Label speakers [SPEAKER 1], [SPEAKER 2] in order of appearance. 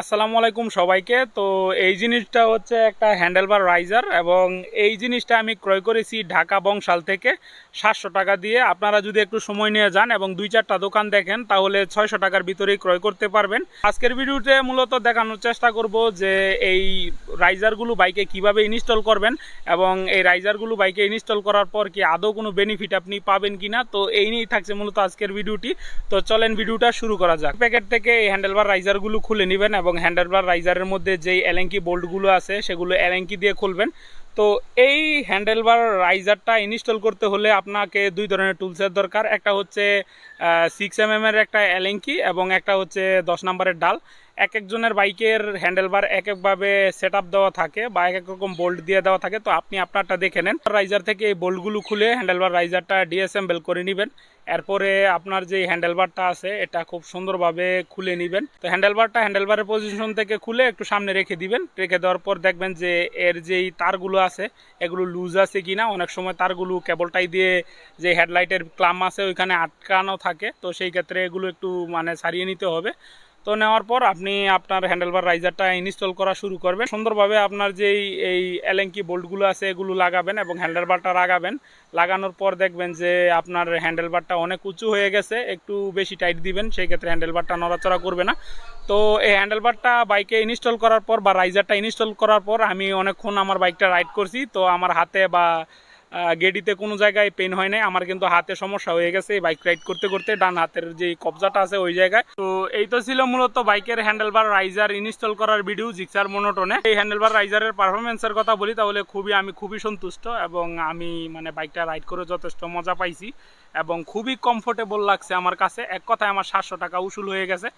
[SPEAKER 1] আসসালামু আলাইকুম সবাইকে। তো এই জিনিসটা হচ্ছে একটা হ্যান্ডেলবার রাইজার এবং এই জিনিসটা আমি ক্রয় করেছি ঢাকা বংশাল থেকে সাতশো টাকা দিয়ে। আপনারা যদি একটু সময় নিয়ে যান এবং দুই চারটা দোকান দেখেন, তাহলে ছয়শো টাকার ভিতরেই ক্রয় করতে পারবেন। আজকের ভিডিওতে মূলত দেখানোর চেষ্টা করব যে এই রাইজারগুলো বাইকে কীভাবে ইনস্টল করবেন এবং এই রাইজারগুলো বাইকে ইনস্টল করার পর কি আদৌ কোনো বেনিফিট আপনি পাবেন কি না তো এই নিয়েই থাকছে মূলত আজকের ভিডিওটি। তো চলেন ভিডিওটা শুরু করা যাক। প্যাকেট থেকে এই হ্যান্ডেলবার রাইজারগুলো খুলে নেবেন এবং হ্যান্ডেলবার রাইজারের মধ্যে যেই এলেঙ্কি বোল্টগুলো আছে, সেগুলো এলেঙ্কি দিয়ে খুলবেন। তো এই হ্যান্ডেলবার রাইজারটা ইনস্টল করতে হলে আপনাকে দুই ধরনের টুলসের দরকার। একটা হচ্ছে সিক্স এম এর একটা এলেঙ্কি এবং একটা হচ্ছে দশ নম্বরের ডাল। এক একজনের বাইকের হ্যান্ডেলবার এক একভাবে সেট আপ দেওয়া থাকে বা এক এক রকম বোল্ট দিয়ে দেওয়া থাকে। তো আপনি আপনারটা দেখে নেন। রাইজার থেকে এই বোল্টগুলো খুলে হ্যান্ডেলবার রাইজারটা ডিএসএমবেল করে নেবেন। এরপরে আপনার যে হ্যান্ডেলবারটা আছে, এটা খুব সুন্দরভাবে খুলে নেবেন। তো হ্যান্ডেলবারটা হ্যান্ডেলবারের পজিশন থেকে খুলে একটু সামনে রেখে দিবেন। রেখে দেওয়ার পর দেখবেন যে এর যেই তারগুলো আছে, এগুলো লুজ আছে কিনা। অনেক সময় তারগুলো কেবলটাই দিয়ে যে হেডলাইটের ক্লাম আছে, ওইখানে আটকানো থাকে। তো সেই ক্ষেত্রে এগুলো একটু মানে সারিয়ে নিতে হবে। তো নেওয়ার পর আপনি আপনার হ্যান্ডেলবার রাইজারটা ইনস্টল করা শুরু করবেন। সুন্দরভাবে আপনার যেই, এই এলেঙ্কি বোল্টগুলো আছে, এগুলো লাগাবেন এবং হ্যান্ডেলবারটা লাগাবেন লাগানোর পর দেখবেন যে আপনার হ্যান্ডেলবারটা অনেক উঁচু হয়ে গেছে, একটু বেশি টাইট দিবেন সেই ক্ষেত্রে হ্যান্ডেলবারটা নড়াচড়া করবে না। তো এই হ্যান্ডেলবারটা বাইকে ইনস্টল করার পর বা রাইজারটা ইনস্টল করার পর আমি অনেকক্ষণ আমার বাইকটা রাইড করছি। তো আমার হাতে বা গেডিতে কোনো জায়গায় পেন হয় নাই। আমার কিন্তু হাতে সমস্যা হয়ে গেছে বাইক রাইড করতে করতে, ডান হাতের যে কবজাটা আছে ওই জায়গায়। তো এই তো ছিল মূলত বাইকের হ্যান্ডেলবার রাইজার ইনস্টল করার ভিডিও, জিক্সার মনোটনে। এই হ্যান্ডেলবার রাইজারের পারফরমেন্সের কথা বলি, তাহলে খুবই আমি খুবই সন্তুষ্ট এবং আমি মানে বাইকটা রাইড করে যথেষ্ট মজা পাইছি এবং খুবই কমফোর্টেবল লাগছে আমার কাছে। এক কথায় আমার সাতশো টাকা উসুল হয়ে গেছে।